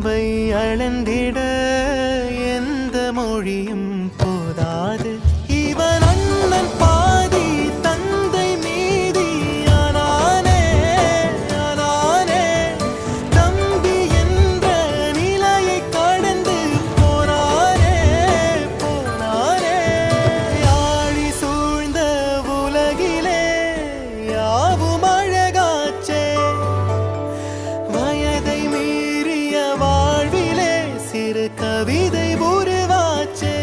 அன்பை அளந்திட எந்த மொழியும் ஒரு கவிதை உருவாச்சே.